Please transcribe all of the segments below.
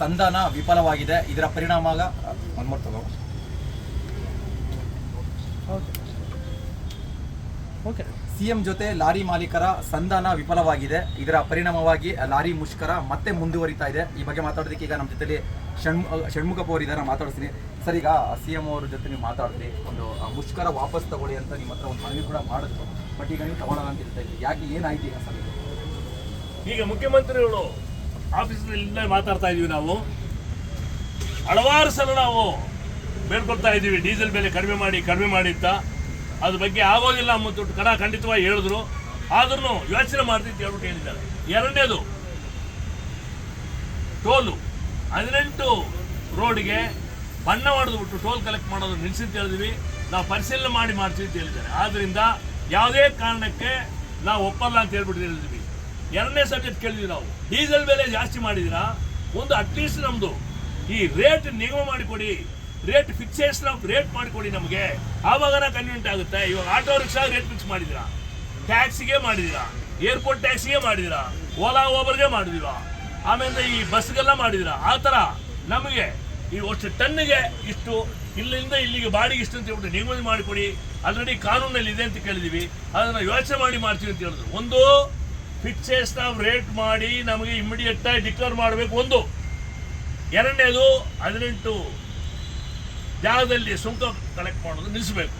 ಸಂಧಾನ ವಿಫಲವಾಗಿದೆ. ಇದರ ಪರಿಣಾಮ ಸಿಎಂ ಜೊತೆ ಲಾರಿ ಮಾಲೀಕರ ಸಂಧಾನ ವಿಫಲವಾಗಿದೆ. ಇದರ ಪರಿಣಾಮವಾಗಿ ಲಾರಿ ಮುಷ್ಕರ ಮತ್ತೆ ಮುಂದುವರಿತಾ ಇದೆ. ಈ ಬಗ್ಗೆ ಮಾತಾಡೋದಕ್ಕೆ ಈಗ ನಮ್ಮ ಜೊತೆಲಿ ಷಣ್ಮು ಷಣ್ಮುಖಪ್ಪ ಅವರು ಇದ್ದಾರೆ. ಮಾತಾಡ್ತೀನಿ. ಸರ್ ಈಗ ಸಿಎಂ ಅವ್ರ ಜೊತೆ ನೀವು ಮಾತಾಡಿದ್ರಿ ಒಂದು ಮುಷ್ಕರ ವಾಪಸ್ ತಗೊಳ್ಳಿ ಅಂತ ನಿಮ್ಮ ಹತ್ರ ಒಂದು ಮನವಿ ಕೂಡ ಮಾಡಿದ್ರು. ಬಟ್ ಈಗ ನೀವು ತಗೊಳ್ಳೋಣ ಅಂತ ಹೇಳ್ತಾ ಇದ್ದೀವಿ ಯಾಕೆ ಏನಾಯ್ತು ಈಗ ಸರ್? ಈಗ ಮುಖ್ಯಮಂತ್ರಿಗಳು ಆಫೀಸ್ನಲ್ಲಿ ಮಾತಾಡ್ತಾ ಇದ್ದೀವಿ ನಾವು. ಹಲವಾರು ಸಲ ನಾವು ಬೇಡ್ಕೊಳ್ತಾ ಇದ್ದೀವಿ ಡೀಸೆಲ್ ಬೆಲೆ ಕಡಿಮೆ ಮಾಡಿ ಕಡಿಮೆ ಮಾಡಿ ಅಂತ. ಅದ್ರ ಬಗ್ಗೆ ಆಗೋದಿಲ್ಲ ಮತ್ತು ಕಡ ಖಂಡಿತವಾಗಿ ಹೇಳಿದ್ರು. ಆದ್ರೂ ಯೋಚನೆ ಮಾಡ್ತೀವಿ ಅಂತ ಹೇಳ್ಬಿಟ್ಟು ಹೇಳಿದ್ದಾರೆ. ಎರಡನೇದು, ಟೋಲು. ಹದಿನೆಂಟು ರೋಡ್ಗೆ ಬಣ್ಣ ಹೊಡೆದ್ಬಿಟ್ಟು ಟೋಲ್ ಕಲೆಕ್ಟ್ ಮಾಡೋದು ನಿಲ್ಲಿಸಿ ಅಂತ ಹೇಳಿದ್ವಿ. ನಾವು ಪರಿಶೀಲನೆ ಮಾಡಿ ಮಾಡ್ತೀವಿ ಅಂತ ಹೇಳಿದ್ದಾರೆ. ಆದ್ರಿಂದ ಯಾವುದೇ ಕಾರಣಕ್ಕೆ ನಾವು ಒಪ್ಪಲ್ಲ ಅಂತ ಹೇಳ್ಬಿಟ್ಟು ಹೇಳಿದ್ವಿ. ಎರಡನೇ ಸಬ್ಜೆಕ್ಟ್ ಕೇಳಿದ್ವಿ ನಾವು. ಡೀಸೆಲ್ ಬೆಲೆ ಜಾಸ್ತಿ ಮಾಡಿದಿರಾ? ಒಂದು ಅಟ್ಲೀಸ್ಟ್ ನಮ್ದು ಈ ರೇಟ್ ನಿಗಮ ಮಾಡಿಕೊಡಿ ರೇಟ್ ಫಿಕ್ಸೇಷನ್ ಆಫ್ ರೇಟ್ ಮಾಡಿಕೊಡಿ ನಮಗೆ. ಆವಾಗ ಕನ್ವೀನಿಯಂಟ್ ಆಗುತ್ತೆ. ಇವಾಗ ಆಟೋ ರಿಕ್ಷಾ ರೇಟ್ ಫಿಕ್ಸ್ ಮಾಡಿದಿರಾ? ಟ್ಯಾಕ್ಸಿಗೆ ಮಾಡಿದಿರಾ? ಏರ್ಪೋರ್ಟ್ ಟ್ಯಾಕ್ಸಿಗೆ ಮಾಡಿದಿರಾ? ಓಲಾ ಓಬರ್ಗೆ ಮಾಡಿದಿರಾ ಆಮೇಲೆ ಈ ಬಸ್ಗೆಲ್ಲ ಮಾಡಿದಿರಾ? ಆ ಥರ ನಮಗೆ ಈ ವರ್ಷ ಟನ್ನಿಗೆ ಇಷ್ಟು ಇಲ್ಲಿಂದ ಇಲ್ಲಿಗೆ ಬಾಡಿಗೆ ಇಷ್ಟು ಅಂತ ಹೇಳ್ಬಿಟ್ಟು ನಿಗಮ ಮಾಡಿಕೊಡಿ ಆಲ್ರೆಡಿ ಕಾನೂನಲ್ಲಿ ಇದೆ ಅಂತ ಕೇಳಿದೀವಿ. ಅದನ್ನ ಯೋಚನೆ ಮಾಡಿ ಮಾಡ್ತೀವಿ ಅಂತ ಹೇಳಿದ್ರು. ಒಂದು ಫಿಕ್ಸೇಷನ್ ನಾವು ರೇಟ್ ಮಾಡಿ ನಮಗೆ ಇಮಿಡಿಯೇಟ್ ಆಗಿ ಡಿಕ್ಲೇರ್ ಮಾಡಬೇಕು ಒಂದು. ಎರಡನೇದು ಹದಿನೆಂಟು ಜಾಗದಲ್ಲಿ ಸುಂಕ ಕಲೆಕ್ಟ್ ಮಾಡೋದು ನಿಲ್ಲಿಸಬೇಕು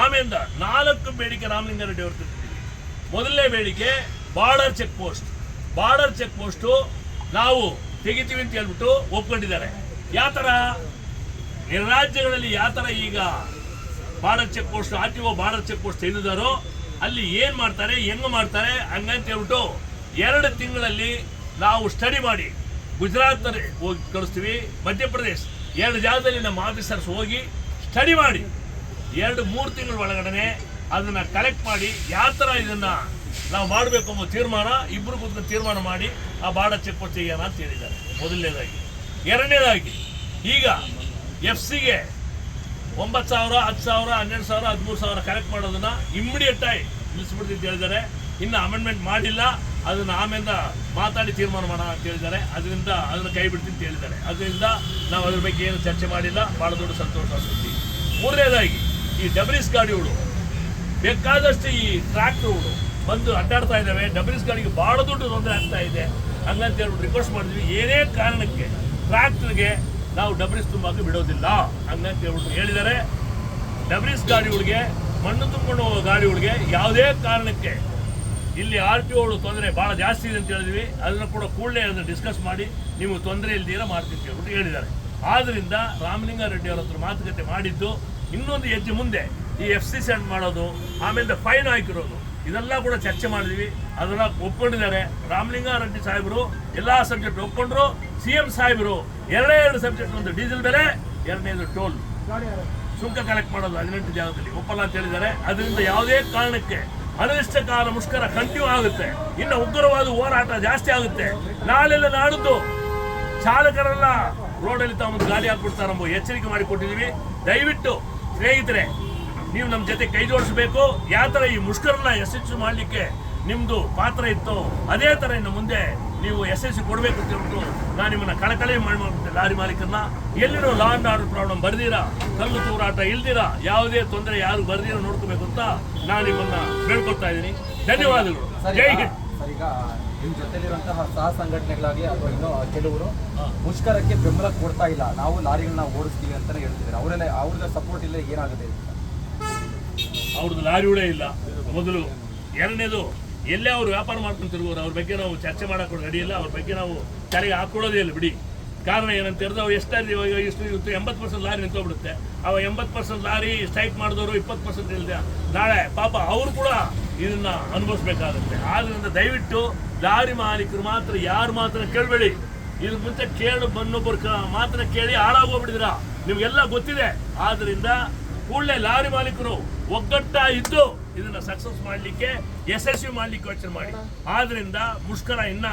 ಆಮೇಲೆ ನಾಲ್ಕು ಬೇಡಿಕೆ ರಾಮಲಿಂಗಾರೆಡ್ಡಿ ಅವರು ಮೊದಲನೇ ಬೇಡಿಕೆ border check post border check post ನಾವು ತೆಗಿತೀವಿ ಅಂತ ಹೇಳ್ಬಿಟ್ಟು ಒಪ್ಕೊಂಡಿದ್ದಾರೆ. ಯಾವ ಥರ ರಾಜ್ಯಗಳಲ್ಲಿ ಯಾವ ಥರ ಈಗ border check post R T O border check post ತೆಗೆದಿದ್ದಾರೋ ಅಲ್ಲಿ ಏನು ಮಾಡ್ತಾರೆ, ಹೆಂಗೆ ಮಾಡ್ತಾರೆ ಹಂಗಂತ ಹೇಳ್ಬಿಟ್ಟು ಎರಡು ತಿಂಗಳಲ್ಲಿ ನಾವು ಸ್ಟಡಿ ಮಾಡಿ ಗುಜರಾತ್ ಹೋಗಿ ಕಳಿಸ್ತೀವಿ, ಮಧ್ಯಪ್ರದೇಶ. ಎರಡು ಜಾಗದಲ್ಲಿ ನಮ್ಮ ಆಫೀಸರ್ಸ್ ಹೋಗಿ ಸ್ಟಡಿ ಮಾಡಿ ಎರಡು, ಮೂರು ತಿಂಗಳ ಒಳಗಡೆ ಅದನ್ನ ಕಲೆಕ್ಟ್ ಮಾಡಿ ಯಾವ ಥರ ಇದನ್ನ ನಾವು ಮಾಡಬೇಕು ಅನ್ನೋ ತೀರ್ಮಾನ ಇಬ್ಬರು ಕೂತ್ಕೊಂಡು ತೀರ್ಮಾನ ಮಾಡಿ ಆ ಬಾಡ ಚೆಕ್ ಪೋಸ್ಟ್ ಅಂತ ಹೇಳಿದ್ದಾರೆ. ಮೊದಲನೇದಾಗಿ. ಎರಡನೇದಾಗಿ, ಈಗ ಎಫ್ ಸಿಗೆ ಒಂಬತ್ತು ಸಾವಿರ, ಹತ್ತು ಸಾವಿರ, ಹನ್ನೆರಡು ಸಾವಿರ, ಹದಿಮೂರು ಸಾವಿರ ಕಲೆಕ್ಟ್ ಮಾಡೋದನ್ನು ಇಮ್ಮಿಡಿಯೇಟ್ ಆಗಿ ನಿಲ್ಲಿಸ್ಬಿಡ್ತೀವಿ ಅಂತ ಹೇಳಿದ್ದಾರೆ ಇನ್ನು ಅಮೆಂಡ್ಮೆಂಟ್ ಮಾಡಿಲ್ಲ. ಅದನ್ನು ಆಮೇಲೆ ಮಾತಾಡಿ ತೀರ್ಮಾನ ಮಾಡೋಣ ಅಂತ ಹೇಳಿದ್ದಾರೆ ಅದರಿಂದ ಅದನ್ನು ಕೈ ಬಿಡ್ತೀನಿ ಅಂತ ಹೇಳಿದ್ದಾರೆ. ಅದರಿಂದ ನಾವು ಅದ್ರ ಬಗ್ಗೆ ಏನು ಚರ್ಚೆ ಮಾಡಿಲ್ಲ. ಭಾಳ ದೊಡ್ಡ ಸಂತೋಷ ಸುದ್ದಿ ಮೂರನೇದಾಗಿ, ಈ ಡಬ್ರಿಸ್ ಗಾಡಿಗಳು ಬೇಕಾದಷ್ಟು ಈ ಟ್ರ್ಯಾಕ್ಟ್ರುಗಳು ಬಂದು ಅಡ್ಡಾಡ್ತಾ ಇದ್ದಾವೆ. ಡಬ್ರಿಸ್ ಗಾಡಿಗೆ ಭಾಳ ದೊಡ್ಡ ತೊಂದರೆ ಆಗ್ತಾ ಇದೆ. ಹಂಗಂತ ಹೇಳ್ಬಿಟ್ಟು ರಿಕ್ವೆಸ್ಟ್ ಮಾಡಿದ್ವಿ. ಏನೇ ಕಾರಣಕ್ಕೆ ಟ್ರ್ಯಾಕ್ಟರ್ಗೆ ನಾವು ಡಬ್ರಿಸ್ ತುಂಬಾಕ ಬಿಡೋದಿಲ್ಲ. ಹಂಗಂತ ಹೇಳ್ಬಿಟ್ಟು ಹೇಳಿದ್ದಾರೆ. ಡಬ್ರಿಸ್ ಗಾಡಿಗಳಿಗೆ ಮಣ್ಣು ತುಂಬಿಕೊಂಡು ಹೋಗೋ ಗಾಡಿಗಳಿಗೆ ಯಾವುದೇ ಕಾರಣಕ್ಕೆ ಇಲ್ಲಿ ಆರ್ ಟಿ ಒಳು ತೊಂದರೆ ಭಾಳ ಜಾಸ್ತಿ ಇದೆ ಅಂತ ಹೇಳಿದ್ವಿ. ಅದನ್ನು ಕೂಡ ಕೂಡಲೇ ಅದನ್ನು ಡಿಸ್ಕಸ್ ಮಾಡಿ ನೀವು ತೊಂದರೆ ಇಲ್ದಿರ ಮಾಡ್ತೀನಿ ಅಂತ ಹೇಳ್ಬಿಟ್ಟು ಹೇಳಿದ್ದಾರೆ. ಆದ್ದರಿಂದ ರಾಮಲಿಂಗಾರೆಡ್ಡಿ ಅವರ ಹತ್ರ ಮಾತುಕತೆ ಮಾಡಿದ್ದು ಇನ್ನೊಂದು ಹೆಜ್ಜೆ ಮುಂದೆ ಈ ಎಫ್ ಸಿ ಸೆಂಡ್ ಮಾಡೋದು ಆಮೇಲೆ ಫೈನ್ ಹಾಕಿರೋದು ಇದೆಲ್ಲ ಕೂಡ ಚರ್ಚೆ ಮಾಡಿದ್ವಿ. ಅದನ್ನ ಒಪ್ಕೊಂಡಿದ್ದಾರೆ. ರಾಮಲಿಂಗಾರೆಡ್ಡಿ ಸಾಹೇಬರು ಎಲ್ಲ ಸಬ್ಜೆಕ್ಟ್ ಒಪ್ಕೊಂಡ್ರು. ಸಿ ಎಂ ಸಾಹೇಬರು ಎರಡೇ ಎರಡು ಸಬ್ಜೆಕ್ಟ್ ಒಂದು ಡೀಸೆಲ್ ಬೆಲೆ, ಎರಡನೇದು ಟೋಲ್. ಸುಂಕ ಕಲೆಕ್ಟ್ ಮಾಡೋದು ಹದಿನೆಂಟು ಜಾಗದಲ್ಲಿ. ಒಪ್ಪಲ್ಲ ಅಂತ ಹೇಳಿದ್ದಾರೆ. ಅದರಿಂದ ಯಾವುದೇ ಕಾರಣಕ್ಕೆ ಅನಿಷ್ಟ ಕಾಲ ಮುಷ್ಕರ ಕಂಟಿನ್ಯೂ ಆಗುತ್ತೆ. ಇನ್ನು ಉಗ್ರವಾದ ಹೋರಾಟ ಜಾಸ್ತಿ ಆಗುತ್ತೆ. ನಾಳೆಲ್ಲ ನಾಡಿದ್ದು ಚಾಲಕರೆಲ್ಲ ರೋಡಲ್ಲಿ ತಾವು ಗಾಡಿ ಹಾಕ್ಬಿಡ್ತಾರೆ ಎಚ್ಚರಿಕೆ ಮಾಡಿ ಕೊಟ್ಟಿದ್ದೀವಿ ದಯವಿಟ್ಟು ಸ್ನೇಹಿತರೆ ನೀವು ನಮ್ಮ ಜೊತೆ ಕೈ ಜೋಡಿಸಬೇಕು. ಯಾವ ಥರ ಈ ಮುಷ್ಕರನ್ನ ಯಶಸ್ವಿ ಮಾಡಲಿಕ್ಕೆ ನಿಮ್ಮದು ಪಾತ್ರ ಇತ್ತು ಅದೇ ಥರ ಇನ್ನು ಮುಂದೆ ನೀವು ಯಶಸ್ವಿ ಕೊಡಬೇಕು ಅಂತ ಹೇಳ್ಬಿಟ್ಟು ನಾನು ನಿಮ್ಮನ್ನ ಕಳಕಳಿ ಮಾಡಿ ಲಾರಿ ಮಾಲೀಕರನ್ನ ಎಲ್ಲಿರೋ ಲಾ ಅಂಡ್ ಆರ್ಡರ್ ಪ್ರಾಬ್ಲಮ್ ಬರ್ದಿರಾ? ಕಲ್ಲು ತೂರಾಟ ಇಲ್ದಿರಾ? ಯಾವುದೇ ತೊಂದರೆ ಯಾರು ಬರ್ದಿರ ನೋಡ್ಕೋಬೇಕು ಅಂತ ನಾನು ನಿಮ್ಮನ್ನ ಬೇಡ್ಕೊಳ್ತಾ ಇದ್ದೀನಿ. ಧನ್ಯವಾದಗಳು. ಜೈ ಹಿಂದ್. ಈಗ ನಿಮ್ಮ ಜೊತೆಲಿರುವಂತಹ ಸಹ ಸಂಘಟನೆಗಳಾಗಲಿ ಅಥವಾ ಇನ್ನೂ ಕೆಲವರು ಮುಷ್ಕರಕ್ಕೆ ಬೆಂಬಲ ಕೊಡ್ತಾ ಇಲ್ಲ. ನಾವು ಲಾರಿಗಳನ್ನ ಓಡಿಸ್ತೀವಿ ಅಂತಲೇ ಹೇಳ್ತಿದ್ದಾರೆ. ಅವರೆಲ್ಲ ಅವ್ರದ್ದು ಸಪೋರ್ಟ್ ಇಲ್ಲ ಏನಾಗುತ್ತೆ ಅವ್ರದ್ದು ಲಾರಿಗಳೇ ಇಲ್ಲ. ಮೊದಲು ಎರಡನೇದು, ಎಲ್ಲೇ ಅವರು ವ್ಯಾಪಾರ ಮಾಡ್ಕೊಂಡು ತಿರುಗೋರು ಅವ್ರ ಬಗ್ಗೆ ನಾವು ಚರ್ಚೆ ಮಾಡಕ್ಕೆ ರೆಡಿ ಇಲ್ಲ, ಅವ್ರ ಬಗ್ಗೆ ನಾವು ತಲೆಗೆ ಹಾಕೊಳ್ಳೋದೇ ಇಲ್ಲ ಬಿಡಿ. ಕಾರಣ ಏನಂತ ಹೇಳಿದ್ರೆ ಅವ್ರು ಎಷ್ಟಾದ್ರೆ ಇವಾಗ ಇಷ್ಟು ಇವತ್ತು ಎಂಬತ್ತು ಪರ್ಸೆಂಟ್ ಲಾರಿ ನಿಂತೋಗ್ಬಿಡುತ್ತೆ ಅವ ಎಂಬತ್ತು ಪರ್ಸೆಂಟ್ ಲಾರಿ ಸ್ಟ್ರೈಕ್ ಮಾಡಿದವರು ಇಪ್ಪತ್ತು ಪರ್ಸೆಂಟ್ ಇಲ್ಲದೆ ನಾಳೆ ಪಾಪ ಅವರು ಕೂಡ ಇದನ್ನ ಅನುಭವಿಸ್ಬೇಕಾಗುತ್ತೆ. ಆದ್ದರಿಂದ ದಯವಿಟ್ಟು ಲಾರಿ ಮಾಲೀಕರು ಮಾತ್ರ, ಯಾರು ಮಾತ್ರ ಕೇಳಬೇಡಿ. ಇದ್ರ ಮುಂಚೆ ಕೇಳು ಬನ್ನೊಬ್ಬರು ಮಾತ್ರ ಕೇಳಿ ಹಾಳಾಗೋಗ್ಬಿಟ್ಟಿದ್ದೀರ. ನಿಮಗೆಲ್ಲ ಗೊತ್ತಿದೆ. ಆದ್ರಿಂದ ಕೂಡಲೇ ಲಾರಿ ಮಾಲೀಕರು ಒಗ್ಗಟ್ಟಾ ಇದ್ದು ಇದನ್ನ ಸಕ್ಸಸ್ ಮಾಡಲಿಕ್ಕೆ ಯಶಸ್ವಿ ಮಾಡಲಿಕ್ಕೆ ಯೋಚನೆ ಮಾಡಿ. ಆದ್ರಿಂದ ಮುಷ್ಕರ ಇನ್ನ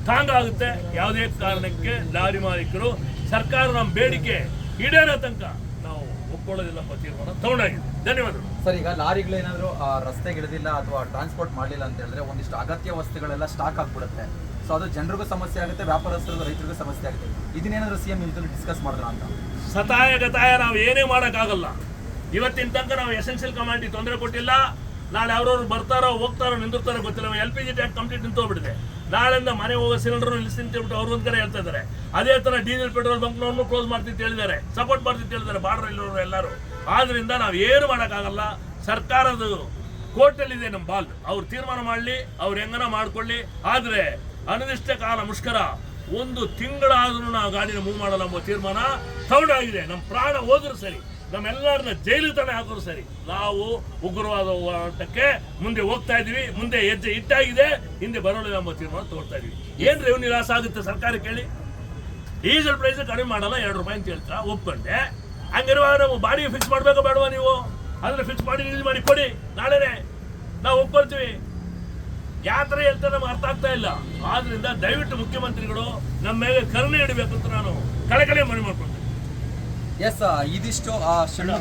ಸ್ಟ್ರಾಂಗ್ ಆಗುತ್ತೆ. ಯಾವುದೇ ಕಾರಣಕ್ಕೆ ಲಾರಿ ಮಾಲೀಕರು ಸರ್ಕಾರ ನಮ್ಮ ಬೇಡಿಕೆ ಈಡೇರೋ ತನಕ ನಾವು ಒಪ್ಕೊಳ್ಳೋದಿಲ್ಲ ತೀರ್ಮಾನ ತಗೊಂಡಾಗಿದೆ ಧನ್ಯವಾದಗಳು. ಸರ್ ಈಗ ಲಾರಿಗಳೇನಾದರೂ ರಸ್ತೆಗಿಳಿದಿಲ್ಲ ಅಥವಾ ಟ್ರಾನ್ಸ್ಪೋರ್ಟ್ ಮಾಡಲಿಲ್ಲ ಅಂತ ಹೇಳಿದ್ರೆ ಒಂದಿಷ್ಟು ಅಗತ್ಯ ವಸ್ತುಗಳೆಲ್ಲ ಸ್ಟಾಕ್ ಆಗ್ಬಿಡುತ್ತೆ. ಸೊ ಅದು ಜನರಿಗೂ ಸಮಸ್ಯೆ ಆಗುತ್ತೆ ವ್ಯಾಪಾರಸ್ಥರಿಗೂ ರೈತರಿಗೂ ಸಮಸ್ಯೆ ಆಗುತ್ತೆ. ಇದನ್ನೇನಾದ್ರೂ ಸಿ ಎಂ ಡಿಸ್ಕಸ್ ಮಾಡಿದ್ರ ಅಂತ? ಸತಾಯ ಗತಾಯ ನಾವು ಏನೇ ಮಾಡೋಕ್ಕಾಗಲ್ಲ. ಇವತ್ತಿನ ತನಕ ನಾವು ಎಸೆನ್ಷಿಯಲ್ ಕಮಾಂಡಿಗೆ ತೊಂದರೆ ಕೊಟ್ಟಿಲ್ಲ. ನಾಳೆ ಅವ್ರವ್ರು ಬರ್ತಾರೋ ಹೋಗ್ತಾರೋ ನಿಂದಿರ್ತಾರೋ ಗೊತ್ತಿಲ್ಲ. L P G tank complete ನಿಂತೋಗ್ಬಿಟ್ಟಿದೆ. ನಾಳೆಯಿಂದ ಮನೆ ಹೋಗೋ ಸಿಲಿಂಡರ್ ನಿಲ್ಲಿಸಿ ನಿಂತಿಬಿಟ್ಟು ಅವ್ರು ಒಂದು ಕಡೆ ಹೇಳ್ತಾ ಇದ್ದಾರೆ ಅದೇ ತರ ಡೀಸೆಲ್ ಪೆಟ್ರೋಲ್ ಬಂಕ್ನವ್ರನ್ನು ಕ್ಲೋಸ್ ಮಾಡ್ತಿತ್ತು ಹೇಳಿದ್ದಾರೆ. ಸಪೋರ್ಟ್ ಮಾಡ್ತಿತ್ತು ಹೇಳಿದ್ದಾರೆ ಬಾರ್ಡರ್ ಇಲ್ಲವರು ಎಲ್ಲರೂ. ಆದ್ರಿಂದ ನಾವು ಏನು ಮಾಡೋಕ್ಕಾಗಲ್ಲ. ಸರ್ಕಾರದ ಕೋರ್ಟಲ್ಲಿದೆ ನಮ್ಮ ಬಾಲ್. ಅವ್ರು ತೀರ್ಮಾನ ಮಾಡಲಿ, ಅವ್ರು ಹೆಂಗನ ಮಾಡ್ಕೊಳ್ಳಿ. ಆದ್ರೆ ಅನಿರ್ದಿಷ್ಟ ಕಾಲ ಮುಷ್ಕರ. ಒಂದು ತಿಂಗಳಾದರೂ ನಾವು ಗಾಡಿನ ಮೂವ್ ಮಾಡಲ್ಲ ಎಂಬ ತೀರ್ಮಾನ ಆಗಿದೆ ನಮ್ಮ ಪ್ರಾಣ ಹೋದ್ರು ಸರಿ. ನಮ್ಮೆಲ್ಲರನ್ನ ಜೈಲು ತಾನೆ ಹಾಕೋರು ಸರಿ. ನಾವು ಉಗ್ರವಾದ ಹೋರಾಟಕ್ಕೆ ಮುಂದೆ ಹೋಗ್ತಾ ಇದೀವಿ ಮುಂದೆ ಹೆಜ್ಜೆ ಇಟ್ಟಾಗಿದೆ ಹಿಂದೆ ಬರೋಲ್ಲ ಎಂಬ ತೀರ್ಮಾನ ತಗೊಳ್ತಾ ಇದೀವಿ ಏನ್ ರೆವೆನ್ಯೂ ಲಾಸ್ ಆಗುತ್ತೆ ಸರ್ಕಾರ ಕೇಳಿ? ಡೀಸೆಲ್ ಪ್ರೈಸ್ ಕಡಿಮೆ ಮಾಡಲ್ಲ, ಎರಡು ರೂಪಾಯಿ ಅಂತ ಹೇಳ್ತಾ ಒಪ್ಕೊಂಡೆ. ಹಂಗಿರುವಾಗ ನಾವು ಬಾಡಿಗೆ ಫಿಕ್ಸ್ ಮಾಡಬೇಕು ಬೇಡವಾ ನೀವು? ಅದನ್ನ ಫಿಕ್ಸ್ ಮಾಡಿ ರಿಲೀಸ್ ಮಾಡಿ ಕೊಡಿ. ನಾಳೆನೆ ನಾವು ಒಪ್ಕೊಳ್ತೀವಿ. ಯಾವ ಥರ ನಮ್ಗೆ ಅರ್ಥ ಆಗ್ತಾ ಇಲ್ಲ. ಆದ್ರಿಂದ ದಯವಿಟ್ಟು ಮುಖ್ಯಮಂತ್ರಿಗಳು ನಮ್ಮ ಮೇಲೆ ಕರುಣೆ ಇಡಬೇಕು ಅಂತ ನಾನು ಕಳಕಳಿ ಮನವಿ ಮಾಡ್ಕೊಳ್ತೀನಿ. ಎಸ್ ಇದಿಷ್ಟು ಆ ಷಣ್ಮುಖ